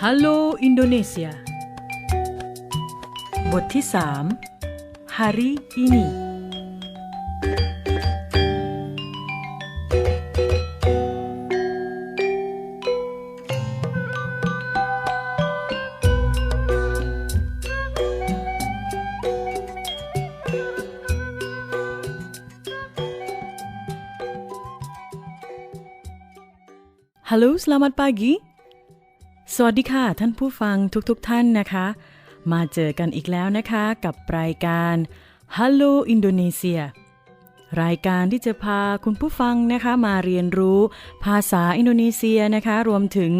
Halo Indonesia. Botisam hari ini. Halo, selamat pagi. สวัสดีค่ะ ท่านผู้ฟังทุกๆทท่านนะคะ มาเจอกันอีกแล้วนะคะกับรายการ Hello Indonesia รายการที่จะพาคุณผู้ฟังนะคะมาเรียนรู้ภาษาอินโดนีเซียนะคะ รวมถึง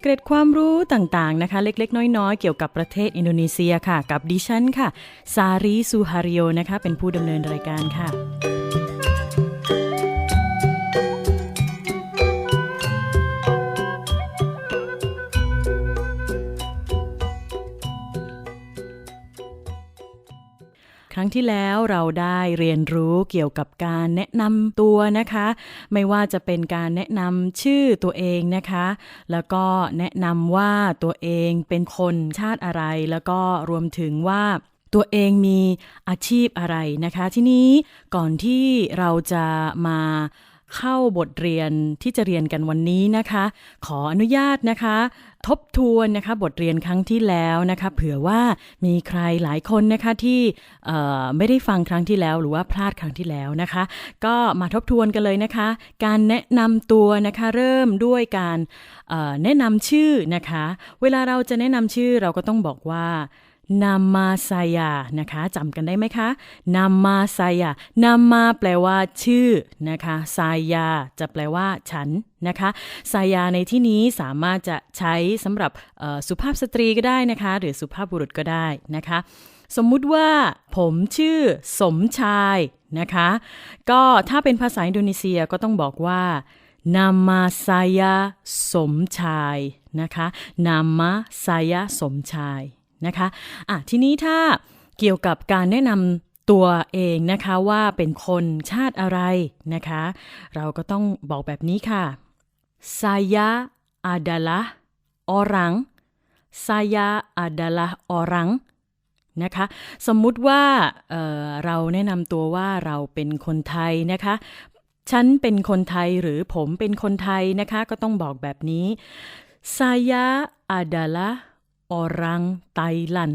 เกร็ดความรู้ต่างๆนะคะ เล็กๆ น้อยๆ เกี่ยวกับประเทศอินโดนีเซียค่ะ กับดิฉันค่ะซารีซูฮาริโอนะคะ เป็นผู้ดำเนินรายการค่ะ รั้งที่แล้วเราได้เรียนรู้เกี่ยวกับการแนะนำตัวนะคะ ไม่ว่าจะเป็นการแนะนำชื่อตัวเองนะคะ แล้วก็แนะนำว่าตัวเองเป็นคนชาติอะไร แล้วก็รวมถึงว่าตัวเองมีอาชีพอะไรนะคะ ที่นี้ก่อนที่เราจะมา เข้าบทเรียนที่จะเรียนกันวันนี้นะคะ ขออนุญาตนะคะ ทบทวนนะคะบทเรียนครั้งที่แล้วนะคะเผื่อว่ามีใครหลายคนนะคะที่ไม่ได้ฟังครั้งที่แล้วหรือว่าพลาดครั้งที่แล้วนะคะ ก็มาทบทวนกันเลยนะคะ การแนะนำตัวนะคะเริ่มด้วยการแนะนำชื่อนะคะ เวลาเราจะแนะนำชื่อเราก็ต้องบอกว่า นามาซายานะคะจำกันได้ไหมคะนามาซายานามาแปลว่า ชื่อนะคะซายาจะแปลว่า ฉันนะคะซายาในที่นี้สามารถจะใช้สำหรับสุภาพสตรีก็ได้นะคะ หรือสุภาพบุรุษก็ได้นะคะ สมมุติว่าผมชื่อสมชายนะคะ ก็ถ้าเป็นภาษาอินโดนีเซียก็ต้องบอกว่านามาซายาสมชายนะคะนามาซายาสมชาย นะคะอะทีนี้ถ้าเกี่ยวกับการแนะนำตัวเองนะคะว่าเป็นคนชาติอะไรนะคะ เราก็ต้องบอกแบบนี้ค่ะ saya adalah orang saya adalah orang นะคะสมมุติว่าเเราแนะนำตัวว่าเราเป็นคนไทยนะคะฉันเป็นคนไทยหรือผมเป็นคนไทยนะคะ ก็ต้องบอกแบบนี้ saya adalah orang Thailand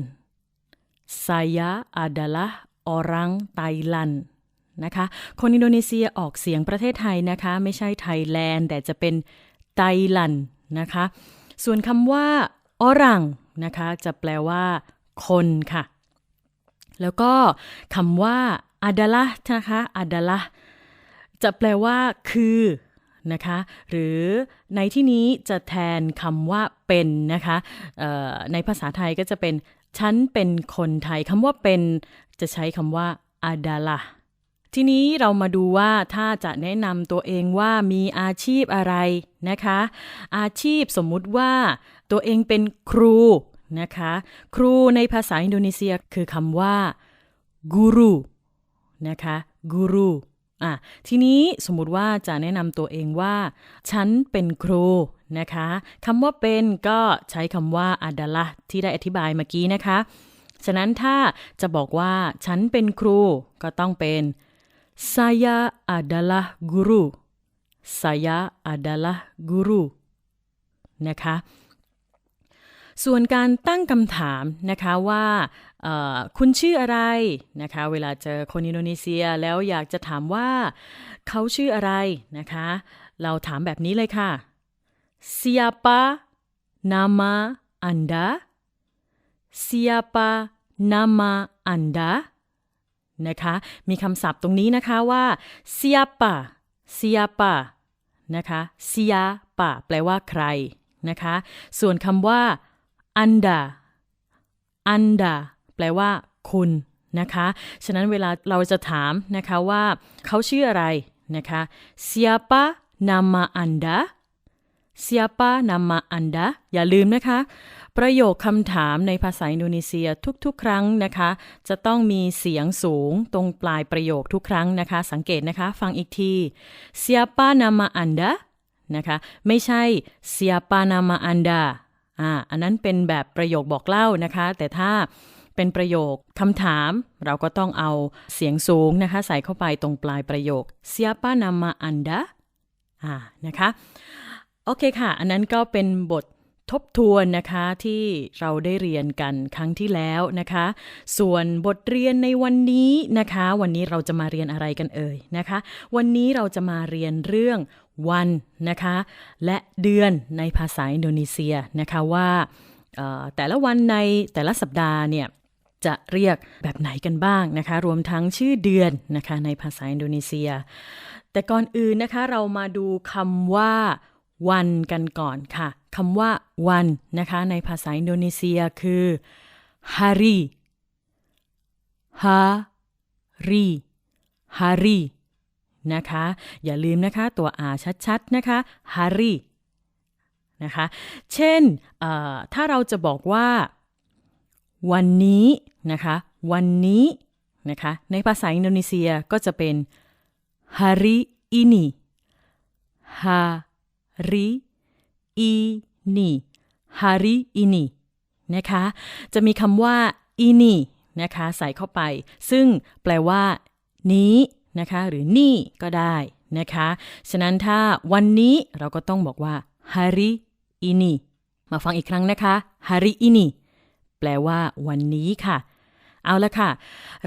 saya adalah orang Thailand นะคะ คนอินโดนีเซียออกเสียงประเทศไทยนะคะ ไม่ใช่ไทยแลนด์แต่จะเป็นไตลันนะคะ ส่วนคำว่าอรังนะคะ จะแปลว่าคนค่ะ แล้วก็คำว่าอาดาละนะคะอาดาละจะแปลว่าคือ นะคะ หรือในที่นี้จะแทนคำว่าเป็นนะคะในภาษาไทยก็จะเป็นฉันเป็นคนไทยคำว่าเป็นจะใช้คำว่าอาดาละทีนี้เรามาดูว่าถ้าจะแนะนำตัวเองว่ามีอาชีพอะไรนะคะ อาชีพสมมุติว่าตัวเองเป็นครูนะคะ ครูในภาษาอินโดนีเซียคือคำว่ากูรูนะคะกูรู อะทีนี้สมมุติว่าจะแนะนำตัวเองว่า ฉันเป็นครูนะคะคำว่าเป็นก็ใช้คำว่าอาดาละที่ได้อธิบายเมื่อกี้นะคะ ฉะนั้นถ้าจะบอกว่าฉันเป็นครูก็ต้องเป็น saya adalah guru saya adalah guru นะคะ ส่วนการตั้งคำถามนะคะว่าคุณชื่ออะไรนะคะ เวลาเจอคนอินโดนีเซียแล้วอยากจะถามว่าเขาชื่ออะไรนะคะ เราถามแบบนี้เลยค่ะ siapa nama anda siapa nama anda นะคะ มีคำศัพท์ตรงนี้นะคะว่า siapa siapa นะคะ siapa แปลว่าใครนะคะ ส่วนคำว่า anda anda แปลว่า คุณนะคะ ฉะนั้นเวลาเราจะถามนะคะว่าเขาชื่ออะไรนะคะ siapa nama anda siapa nama anda อย่าลืมนะคะ ประโยคคำถามในภาษาอินโดนีเซียทุกๆ ครั้งนะคะ จะต้องมีเสียงสูงตรงปลายประโยคทุกครั้งนะคะ สังเกตนะคะ ฟังอีกที siapa nama anda นะคะ ไม่ใช่ siapa nama anda อ่าอันนั้นเป็นแบบประโยคบอกเล่านะคะ แต่ถ้าเป็นประโยคคำถาม เราก็ต้องเอาเสียงสูงนะคะ ใส่เข้าไปตรงปลายประโยค siapa nama anda อ่านะคะ โอเคค่ะ อันนั้นก็เป็นบททบทวนนะคะที่เราได้เรียนกันครั้งที่แล้วนะคะ ส่วนบทเรียนในวันนี้นะคะ วันนี้เราจะมาเรียนอะไรกันเอ่ยนะคะ วันนี้เราจะมาเรียนเรื่อง วันนะคะ และเดือนในภาษาอินโดนีเซียนะคะว่าแต่ละวันในแต่ละสัปดาห์เนี่ยจะเรียกแบบไหนกันบ้างนะคะ รวมทั้งชื่อเดือนนะคะในภาษาอินโดนีเซีย แต่ก่อนอื่นนะคะเรามาดูคำว่าวันกันก่อนค่ะคำว่าวันนะคะในภาษาอินโดนีเซียคือ hari hari hari นะคะ อย่าลืมนะคะตัว r ชัดๆ นะคะ hari นะคะ เช่น ถ้าเราจะบอกว่า วันนี้นะคะ วันนี้นะคะ ในภาษาอินโดนีเซียก็จะเป็น hari ini hari ini hari ini นะคะ จะมีคำว่า ini นะคะ ใส่เข้าไป ซึ่งแปลว่า นี้ นะคะ หรือนี่ก็ได้นะคะ ฉะนั้นถ้าวันนี้เราก็ต้องบอกว่า hari ini มาฟังอีกครั้งนะคะ hari ini แปลว่าวันนี้ค่ะ เอาละค่ะ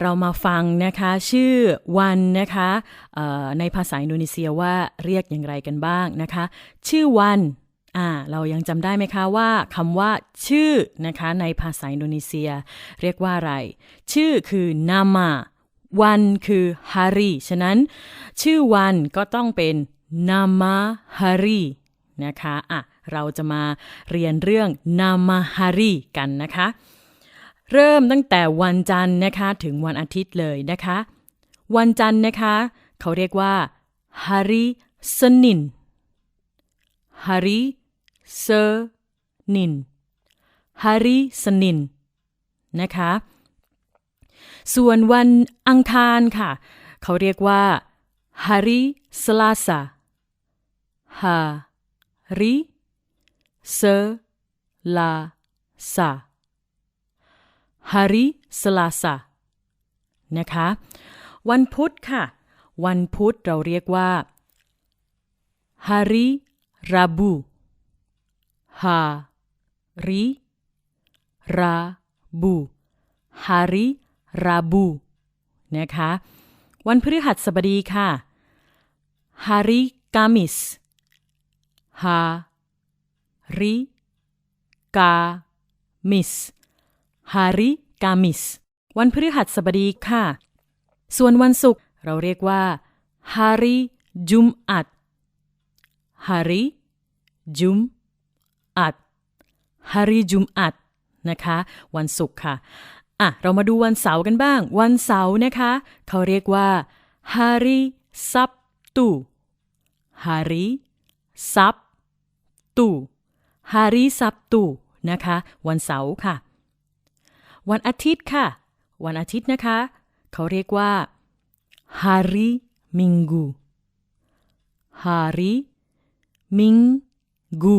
เรามาฟังนะคะ ชื่อวันนะคะในภาษาอินโดนีเซียว่าเรียกอย่างไรกันบ้างนะคะ ชื่อวันอ่าเรายังจำได้ไหมคะว่าคำว่า ชื่อนะคะ ในภาษาอินโดนีเซีย เรียกว่าอะไร ชื่อคือ nama วันคือ hari ฉะนั้น ชื่อวันก็ต้องเป็น nama hari นะคะอะเราจะมาเรียนเรื่อง nama hari กันนะคะ เริ่มตั้งแต่วันจันทร์นะคะถึงวันอาทิตย์เลยนะคะ วันจันทร์นะคะ เขาเรียกว่า hari Senin hari Senin hari Senin นะคะ ส่วนวันอังคารค่ะ เขาเรียกว่า hari Selasa hari Selasa hari Selasa นะคะ วันพุธค่ะ วันพุธเราเรียกว่า hari Rabu hari Rabu hari ราบูนะคะ วันพฤหัสบดีค่ะฮาริกามิสฮาริกามิสฮาริกามิสวันพฤหัสบดีค่ะ ส่วนวันศุกร์เราเรียกว่าฮาริจุมอัตฮาริจุมอัตฮาริจุมอัตนะคะ วันศุกร์ค่ะ อะ เรามาดูวันเสาร์กันบ้าง วันเสาร์นะคะ เขาเรียกว่า hari Sabtu hari Sabtu hari Sabtu นะคะ วันเสาร์ค่ะ วันอาทิตย์ค่ะ วันอาทิตย์นะคะ เขาเรียกว่า hari Minggu hari Minggu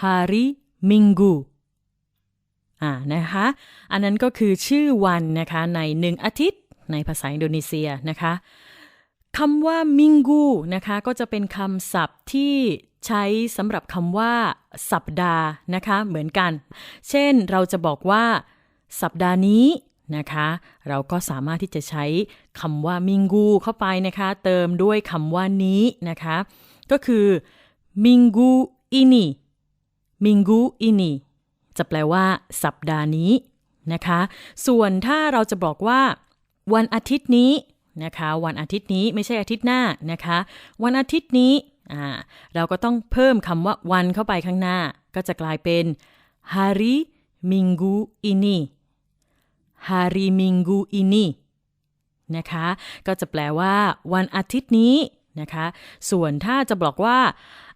hari Minggu อ่านะคะ อันนั้นก็คือชื่อวันนะคะในหนึ่งอาทิตย์ในภาษาอินโดนีเซียนะคะคำว่ามิงกูนะคะก็จะเป็นคำศัพท์ที่ใช้สำหรับคำว่า สัปดาห์นะคะเหมือนกัน เช่นเราจะบอกว่า สัปดาห์นี้นะคะ เราก็สามารถที่จะใช้คำว่ามิงกูเข้าไปนะคะ เติมด้วยคำว่านี้นะคะ ก็คือมิงกูอินีมิงกูอินี จะแปลว่า สัปดาห์นี้นะคะ ส่วนถ้าเราจะบอกว่า วันอาทิตย์นี้นะคะ วันอาทิตย์นี้ไม่ใช่อาทิตย์หน้านะคะ วันอาทิตย์นี้อ่าเราก็ต้องเพิ่มคำว่าวันเข้าไปข้างหน้า ก็จะกลายเป็น hari minggu ini hari minggu ini นะคะ ก็จะแปลว่าวันอาทิตย์นี้นะคะ ส่วนถ้าจะบอกว่า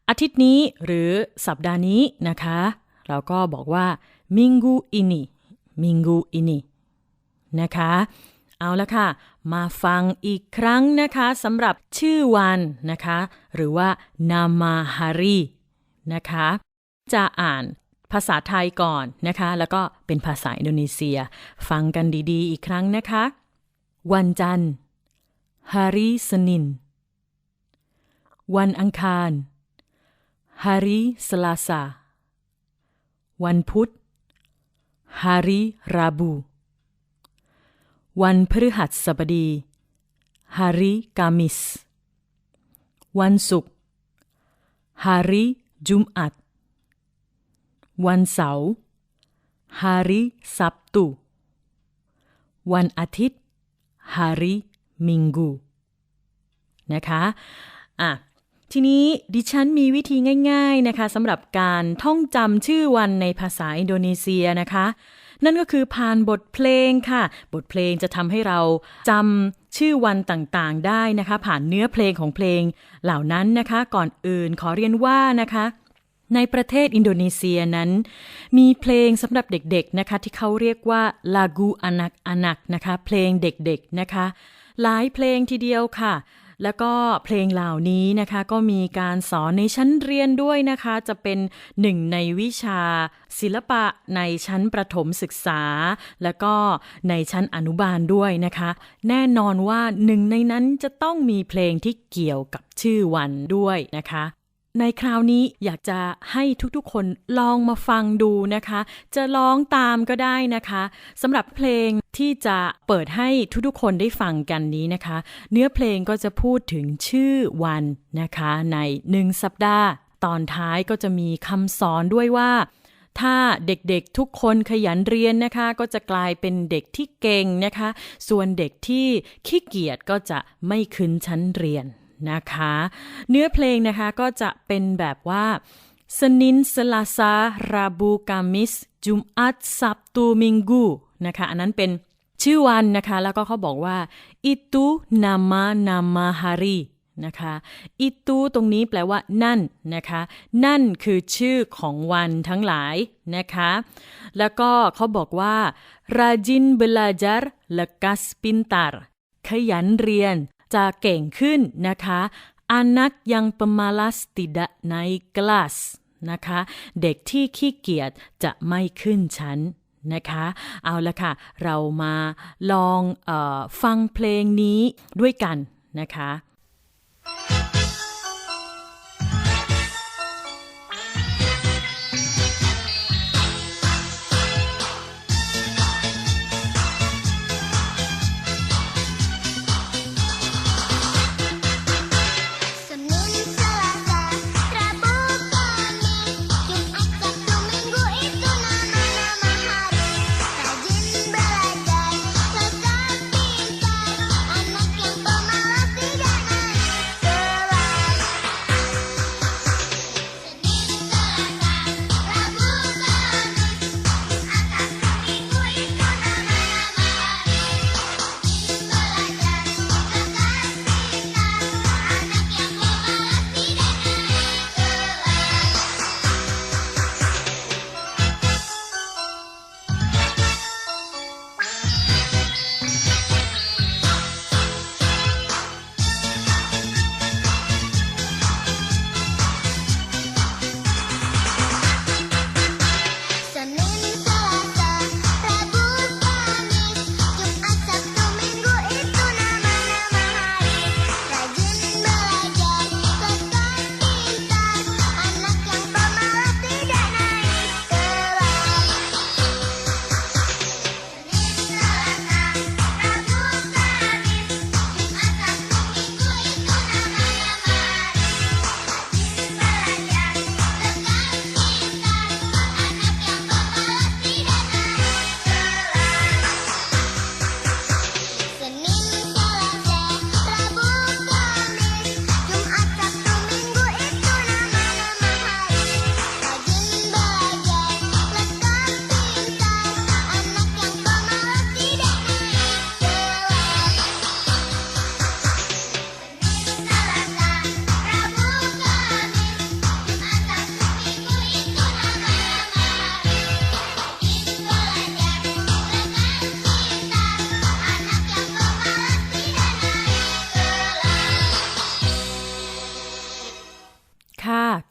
อาทิตย์นี้หรือสัปดาห์นี้นะคะ เราก็บอกว่า minggu ini minggu ini นะคะ เอาละค่ะ มาฟังอีกครั้งนะคะสำหรับชื่อวันนะคะ หรือว่า nama hari นะคะ จะอ่านภาษาไทยก่อนนะคะ แล้วก็เป็นภาษาอินโดนีเซีย ฟังกันดีๆ อีกครั้งนะคะ วันจันทร์ hari Senin วันอังคาร hari Selasa วันพุธ hari Rabu วันพฤหัสบดี hari Kamis วันศุกร์ hari Jumat วันเสาร์ hari Sabtu วันอาทิตย์ hari Minggu นะคะ อะ ทีนี้ดิฉันมีวิธีง่าย ๆนะคะสำหรับการท่องจำชื่อวันในภาษาอินโดนีเซียนะคะ นั่นก็คือผ่านบทเพลงค่ะ บทเพลงจะทำให้เราจำชื่อวันต่างๆได้นะคะ ผ่านเนื้อเพลงของเพลงเหล่านั้นนะคะ ก่อนอื่นขอเรียนว่านะคะในประเทศอินโดนีเซียนั้น มีเพลงสำหรับเด็กๆนะคะ ที่เขาเรียกว่าลากูอนักอนักนะคะ เพลงเด็กๆนะคะ หลายเพลงทีเดียวค่ะ แล้วก็เพลงเหล่านี้นะคะก็มีการสอนในชั้นเรียนด้วยนะคะ จะเป็นหนึ่งในวิชาศิลปะในชั้นประถมศึกษา แล้วก็ในชั้นอนุบาลด้วยนะคะ แน่นอนว่าหนึ่งในนั้นจะต้องมีเพลงที่เกี่ยวกับชื่อวันด้วยนะคะ ในคราวนี้อยากจะให้ทุกๆ คนลองมาฟังดูนะคะ จะร้องตามก็ได้นะคะสำหรับเพลงที่จะเปิดให้ทุกๆ คนได้ฟังกันนี้นะคะ เนื้อเพลงก็จะพูดถึงชื่อวันนะคะ ในหนึ่งสัปดาห์ ตอนท้ายก็จะมีคำสอนด้วยว่าถ้าเด็กๆทุกคนขยันเรียนนะคะ ก็จะกลายเป็นเด็กที่เก่งนะคะ ส่วนเด็กที่ขี้เกียจก็จะไม่ขึ้นชั้นเรียน นะคะ เนื้อเพลงนะคะก็จะเป็นแบบว่า Senin Selasa Rabu Kamis Jumat Sabtu Minggu นะคะอันนั้นเป็นชื่อวันนะคะ แล้วก็เขาบอกว่า itu nama nama hari นะคะอิตูตรงนี้แปลว่า นั่นนะคะ นั่นคือชื่อของวันทั้งหลายนะคะ แล้วก็เขาบอกว่า rajin belajar lekas pintar ขยันเรียน จะเก่งขึ้นนะคะ anak yang pemalas tidak naik kelas นะคะ เด็กที่ขี้เกียจจะไม่ขึ้นชั้นนะคะ เอาละค่ะ เรามาลองออฟังเพลงนี้ด้วยกันนะคะ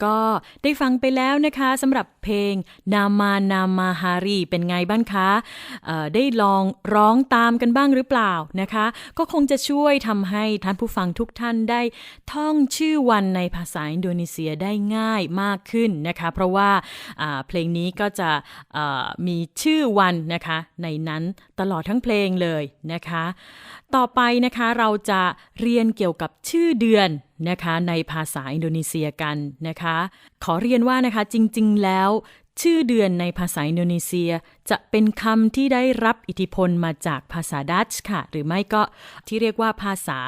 ก็ได้ฟังไปแล้วนะคะสำหรับเพลงนามานามาฮารีเป็นไงบ้างคะได้ลองร้องตามกันบ้างหรือเปล่านะคะ ก็คงจะช่วยทำให้ท่านผู้ฟังทุกท่านได้ท่องชื่อวันในภาษาอินโดนีเซียได้ง่ายมากขึ้นนะคะ เพราะว่าเพลงนี้ก็จะมีชื่อวันนะคะในนั้นตลอดทั้งเพลงเลยนะคะต่อไปนะคะเราจะเรียนเกี่ยวกับชื่อเดือนนะคะในภาษาอินโดนีเซียกันนะคะ ขอเรียนว่านะคะจริงๆแล้ว ชื่อเดือนในภาษาอินโดนีเซีย จะเป็นคำที่ได้รับอิทธิพลมาจากภาษาดัตช์ค่ะ หรือไม่ก็ที่เรียกว่าภาษา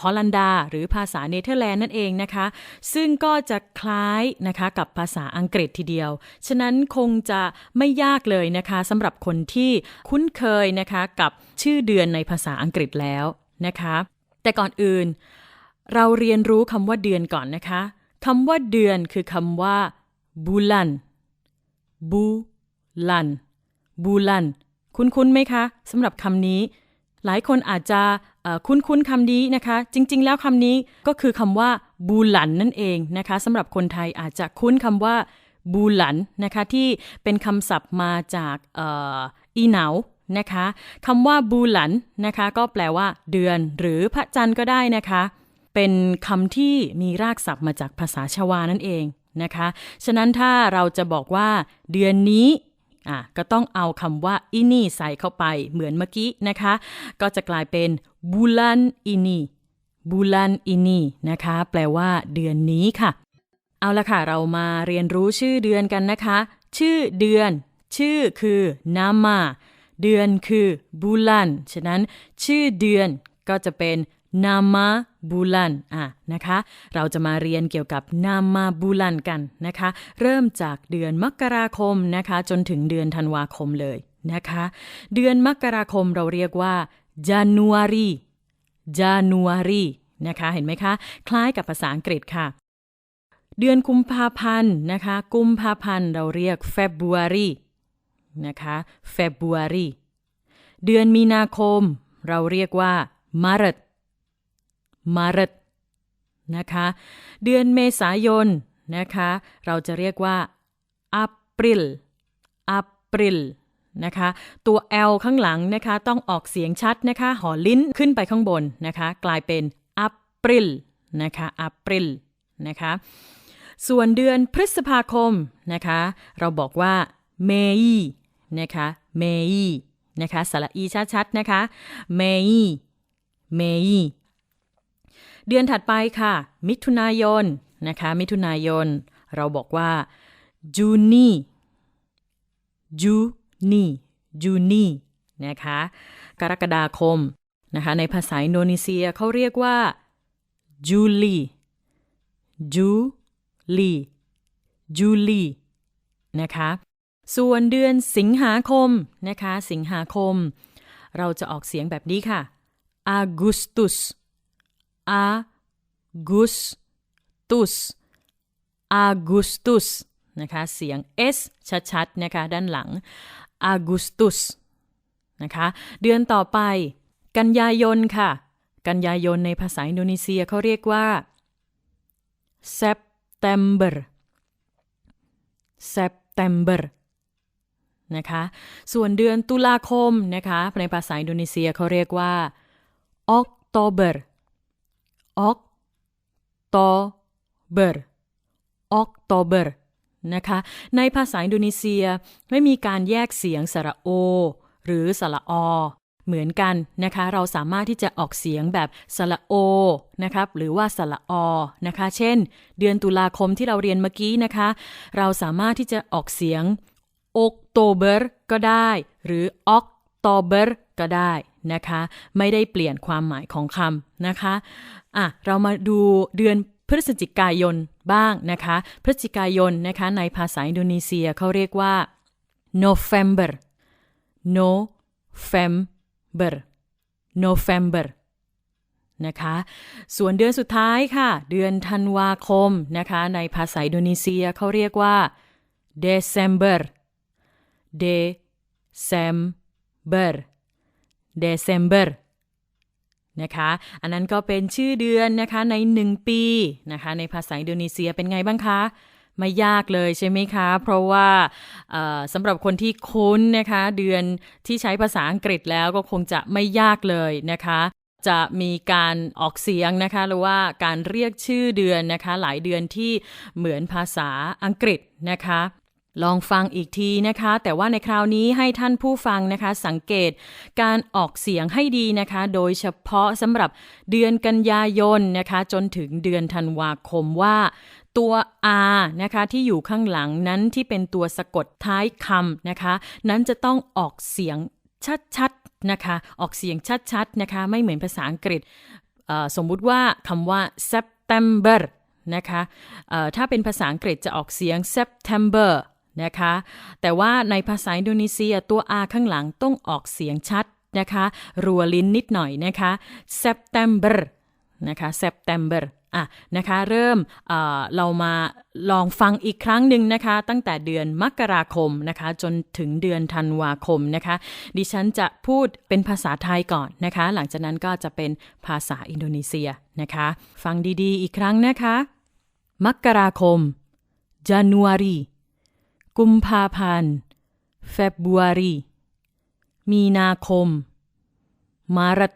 ฮอลันดา หรือภาษาเนเธอร์แลนด์นั่นเองนะคะ ซึ่งก็จะคล้ายนะคะกับภาษาอังกฤษทีเดียว ฉะนั้นคงจะไม่ยากเลยนะคะสำหรับคนที่คุ้นเคยนะคะกับชื่อเดือนในภาษาอังกฤษแล้วนะคะ แต่ก่อนอื่น เราเรียนรู้คำว่าเดือนก่อนนะคะคำว่าเดือนคือคำว่าบูลัน บูลัน บูลัน คุ้นๆไหมคะสำหรับคำนี้ หลายคนอาจจะคุ้นๆคำนี้นะคะ จริง ๆ แล้วคำนี้ก็คือคำว่าบูลันนั่นเองนะคะสำหรับคนไทยอาจจะคุ้นคำว่าบูลันนะคะที่เป็นคำศัพท์มาจากอ,อีเหนานะคะคำว่าบูลันนะคะก็แปลว่า เดือนหรือพระจันทร์ก็ได้นะคะ เป็นคำที่มีรากศัพท์มาจากภาษาชวานั่นเอง นะคะ ฉะนั้นถ้าเราจะบอกว่าเดือนนี้อะก็ต้องเอาคำว่าอินี่ใส่เข้าไปเหมือนเมื่อกี้นะคะ ก็จะกลายเป็นบูลันอินีบูลันอินีนะคะ แปลว่าเดือนนี้ค่ะ เอาละค่ะ เรามาเรียนรู้ชื่อเดือนกันนะคะ ชื่อเดือน ชื่อคือนามาเดือนคือบูลันฉะนั้นชื่อเดือนก็จะเป็น นามาบูลันอะนะคะ เราจะมาเรียนเกี่ยวกับนามาบูลันกันนะคะ เริ่มจากเดือนมกราคมนะคะ จนถึงเดือนธันวาคมเลยนะคะ เดือนมกราคมเราเรียกว่า Januari Januari นะคะ เห็นไหมคะ คล้ายกับภาษาอังกฤษค่ะ เดือนกุมภาพันธ์นะคะ กุมภาพันธ์เราเรียก February นะคะ February เดือนมีนาคม เราเรียกว่า Maret Maret นะคะ เดือนเมษายนนะคะ เราจะเรียกว่า April April นะคะ ตัว L ข้างหลังนะคะ ต้องออกเสียงชัดนะคะ หอลิ้นขึ้นไปข้างบนนะคะ กลายเป็น April นะคะ April นะคะ ส่วนเดือนพฤษภาคมนะคะ เราบอกว่า May นะคะ May นะคะ สระอีชัดๆนะคะ May May เดือนถัดไปค่ะ มิถุนายนนะคะ มิถุนายน เราบอกว่า Juni Juni Juni นะคะ กรกฎาคมนะคะ ในภาษาอินโดนีเซียเขาเรียกว่า Juli Juli Juli นะคะ ส่วนเดือนสิงหาคมนะคะ สิงหาคม เราจะออกเสียงแบบนี้ค่ะ Agustus Agustus Agustus นะคะ เสียง S ชัดๆ นะคะ ด้านหลัง Agustus นะคะ เดือนต่อไป กันยายนค่ะ กันยายนในภาษาอินโดนีเซียเขาเรียกว่า September September นะคะ ส่วนเดือนตุลาคมนะคะ ในภาษาอินโดนีเซียเขาเรียกว่า Oktober Oktober Oktober นะคะ ในภาษาอินโดนีเซียไม่มีการแยกเสียงสระโอ หรือสระอเหมือนกันนะคะ เราสามารถที่จะออกเสียงแบบสระโอนะครับ หรือว่าสระอนะคะ เช่น เดือนตุลาคมที่เราเรียนเมื่อกี้นะคะ เราสามารถที่จะออกเสียง October ก็ได้ หรือ October ก็ได้นะคะ ไม่ได้เปลี่ยนความหมายของคำนะคะอะเรามาดูเดือนพฤศจิกายนบ้างนะคะ พฤศจิกายนนะคะ ในภาษาอินโดนีเซียเขาเรียกว่า November November November นะคะ ส่วนเดือนสุดท้ายค่ะ เดือนธันวาคมนะคะ ในภาษาอินโดนีเซียเขาเรียกว่า December December December นะคะอันนั้นก็เป็นชื่อเดือนนะคะใน 1 ปีนะคะในภาษาอินโดนีเซียเป็นไงบ้างคะไม่ยากเลยใช่ไหมคะ เพราะว่าสำหรับคนที่คุ้นนะคะ เดือนที่ใช้ภาษาอังกฤษแล้วก็คงจะไม่ยากเลยนะคะ จะมีการออกเสียงนะคะหรือว่าการเรียกชื่อเดือนนะคะ หลายเดือนที่เหมือนภาษาอังกฤษนะคะ ลองฟังอีกทีนะคะ แต่ว่าในคราวนี้ให้ท่านผู้ฟังนะคะ สังเกตการออกเสียงให้ดีนะคะ โดยเฉพาะสำหรับเดือนกันยายนนะคะ จนถึงเดือนธันวาคมว่าตัว R นะคะที่อยู่ข้างหลังนั้นที่เป็นตัวสะกดท้ายคำนะคะ นั้นจะต้องออกเสียงชัดๆนะคะ ออกเสียงชัดๆนะคะ ไม่เหมือนภาษาอังกฤษสมมุติว่าคำว่า September นะคะถ้าเป็นภาษาอังกฤษจะออกเสียง September นะคะ แต่ว่าในภาษาอินโดนีเซียตัว R ข้างหลังต้องออกเสียงชัดนะคะ รัวลิ้นนิดหน่อยนะคะ September นะคะ September อะนะคะเริ่มเเรามาลองฟังอีกครั้งหนึ่งนะคะ ตั้งแต่เดือนมกราคมนะคะ จนถึงเดือนธันวาคมนะคะ ดิฉันจะพูดเป็นภาษาไทยก่อนนะคะ หลังจากนั้นก็จะเป็นภาษาอินโดนีเซียนะคะ ฟังดีๆ อีกครั้งนะคะ มกราคม Januari กุมภาพันธ์ Februari มีนาคม มารัต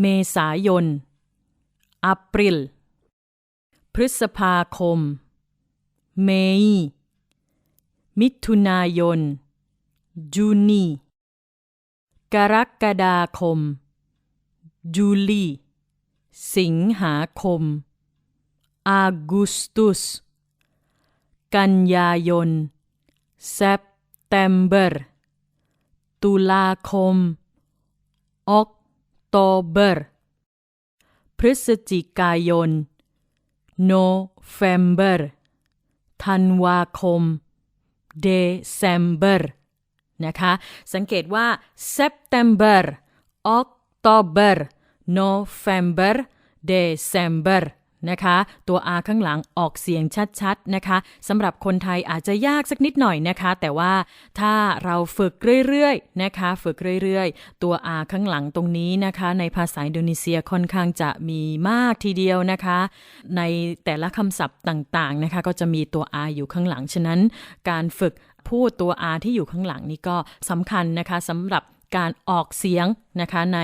เมษายน April พฤษภาคมเมยมิถุนายนจูนีกรกฎาคมจูลีสิงหาคมอา กันยายน September ตุลาคม Oktober พฤศจิกายน November ธันวาคม December นะคะ สังเกตว่า September October November December นะคะ ตัว R ข้างหลังออกเสียงชัดๆนะคะสำหรับคนไทยอาจจะยากสักนิดหน่อยนะคะ แต่ว่าถ้าเราฝึกเรื่อยๆนะคะ ฝึกเรื่อยๆ ตัว R ข้างหลังตรงนี้นะคะ ในภาษาอินโดนีเซียค่อนข้างจะมีมากทีเดียวนะคะ ในแต่ละคำศัพท์ต่างๆนะคะ ก็จะมีตัว R อยู่ข้างหลังฉะนั้น การฝึกพูดตัว R ที่อยู่ข้างหลังนี่ก็สำคัญนะคะสำหรับการออกเสียงนะคะใน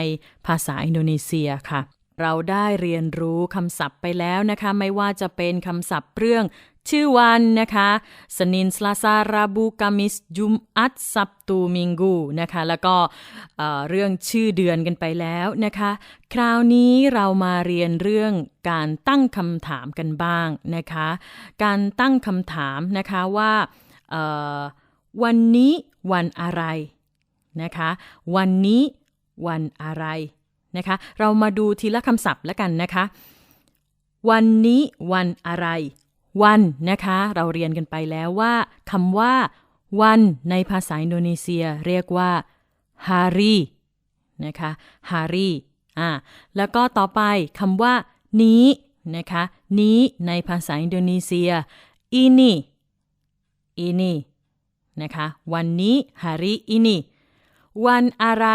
ภาษาอินโดนีเซียค่ะ เราได้เรียนรู้คำศัพท์ไปแล้วนะคะ ไม่ว่าจะเป็นคำศัพท์เรื่องชื่อวันนะคะสนินสลาซาราบูกามิสจุมอัตซับตูมิงกูนะคะ แล้วก็เอ่อเรื่องชื่อเดือนกันไปแล้วนะคะ คราวนี้เรามาเรียนเรื่องการตั้งคำถามกันบ้างนะคะ การตั้งคำถามนะคะว่าวันนี้วันอะไรนะคะ วันนี้วันอะไร นะคะ เรามาดูทีละคำศัพท์แล้วกันนะคะ วันนี้วันอะไร วันนะคะ เราเรียนกันไปแล้วว่าคำว่า วันในภาษาอินโดนีเซียเรียกว่า hari นะคะ hari อ่าแล้วก็ต่อไปคำว่า นี้นะคะ นี้ในภาษาอินโดนีเซีย ini ini นะคะ วันนี้ hari ini วันอะไร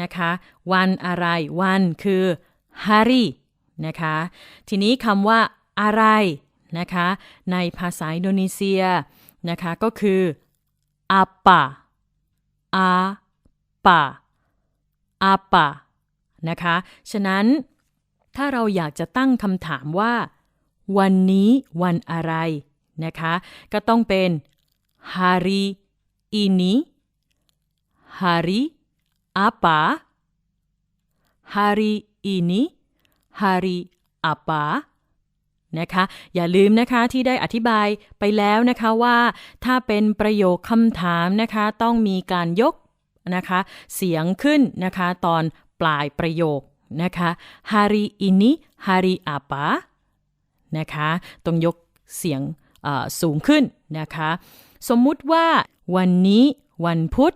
นะคะ วันอะไร วันคือ hari นะคะ ทีนี้คำว่าอะไรนะคะ ในภาษาอินโดนีเซียนะคะก็คือ apa apa apa นะคะ ฉะนั้นถ้าเราอยากจะตั้งคำถามว่า วันนี้วันอะไรนะคะ ก็ต้องเป็น hari ini hari apa hari ini hari apa นะคะอย่าลืมนะคะที่ได้อธิบายไปแล้วนะคะว่า ถ้าเป็นประโยคคำถามนะคะ ต้องมีการยกนะคะ เสียงขึ้นนะคะ ตอนปลายประโยคนะคะ hari ini hari apa นะคะต้องยกเสียงสูงขึ้นนะคะ สมมุติว่าวันนี้วันพุธ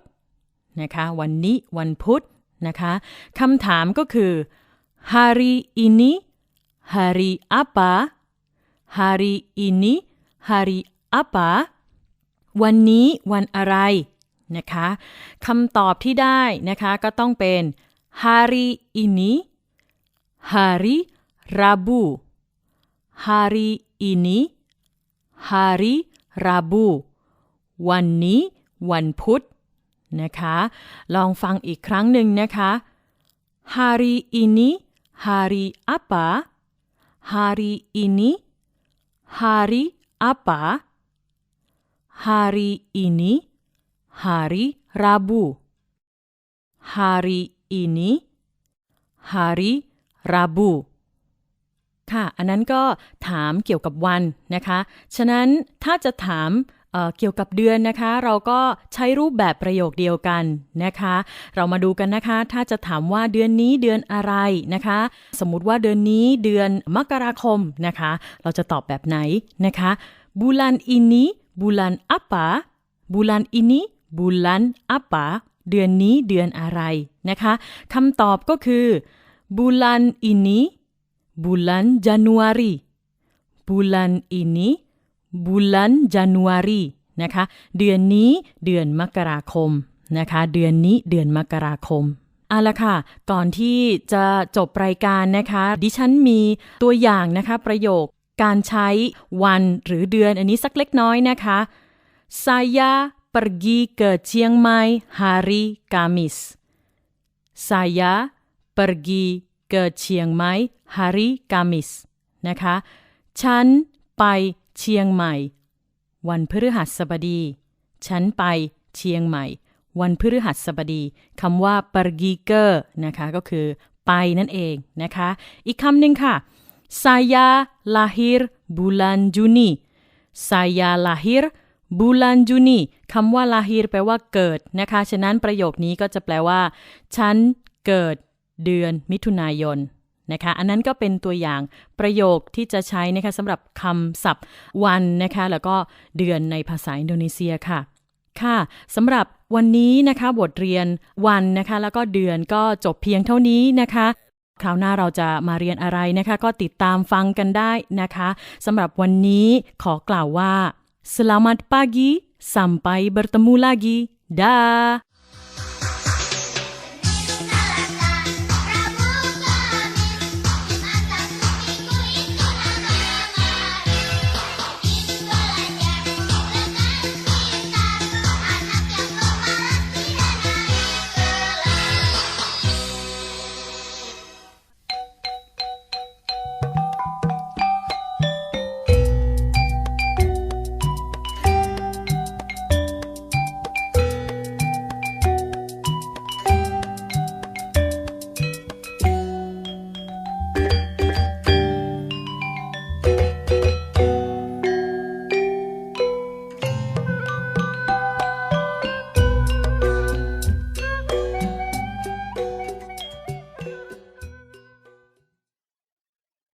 นะคะวันนี้วันพุธนะคะคำถามก็คือ hari ini hari apa hari ini hari apa วันนี้วันอะไรนะคะคำตอบที่ได้นะคะก็ต้องเป็น hari ini hari Rabu hari ini hari Rabu วันนี้ วันพุธ นะคะ ลองฟังอีกครั้งหนึ่งนะคะ hari ini hari apa hari ini hari apa hari ini hari Rabu hari ini hari Rabu ค่ะ อันนั้นก็ถามเกี่ยวกับวันนะคะ ฉะนั้นถ้าจะถาม เกี่ยวกับเดือนนะคะ เราก็ใช้รูปแบบประโยคเดียวกันนะคะ เรามาดูกันนะคะ ถ้าจะถามว่าเดือนนี้เดือนอะไรนะคะ สมมติว่าเดือนนี้เดือนมกราคมนะคะ เราจะตอบแบบไหนนะคะ bulan ini bulan apa bulan ini bulan apa เดือนนี้เดือนอะไรนะคะคำตอบก็คือ bulan ini bulan Januari bulan ini bulan Januari น บุลันมกราคมนะคะ เดือนนี้เดือนมกราคมนะคะ เดือนนี้เดือนมกราคมเอาละค่ะ ก่อนที่จะจบรายการนะคะ ดิฉันมีตัวอย่างนะคะ ประโยคการใช้วันหรือเดือนอันนี้สักเล็กน้อยนะคะ saya pergi ke Chiang Mai hari Kamis saya pergi ke Chiang Mai hari Kamis นะคะ ฉันไป เชียงใหม่ วันพฤหัสบดี ฉันไปเชียงใหม่ วันพฤหัสบดีคำว่า pergi ke นะคะก็คือไปนั่นเองนะคะ อีกคำหนึ่งค่ะ saya lahir bulan Juni saya lahir bulan Juni คำว่า lahir แปลว่าเกิดนะคะ ฉะนั้นประโยคนี้ก็จะแปลว่า ฉันเกิดเดือนมิถุนายน นะคะอันนั้นก็เป็นตัวอย่างประโยคที่จะใช้นะคะสำหรับคำศัพท์วันนะคะแล้วก็เดือนในภาษาอินโดนีเซียค่ะ ค่ะสำหรับวันนี้นะคะบทเรียนวันนะคะแล้วก็เดือนก็จบเพียงเท่านี้นะคะคราวหน้าเราจะมาเรียนอะไรนะคะ ก็ติดตามฟังกันได้นะคะสำหรับวันนี้ขอกล่าวว่า selamat pagi sampai bertemu lagi dah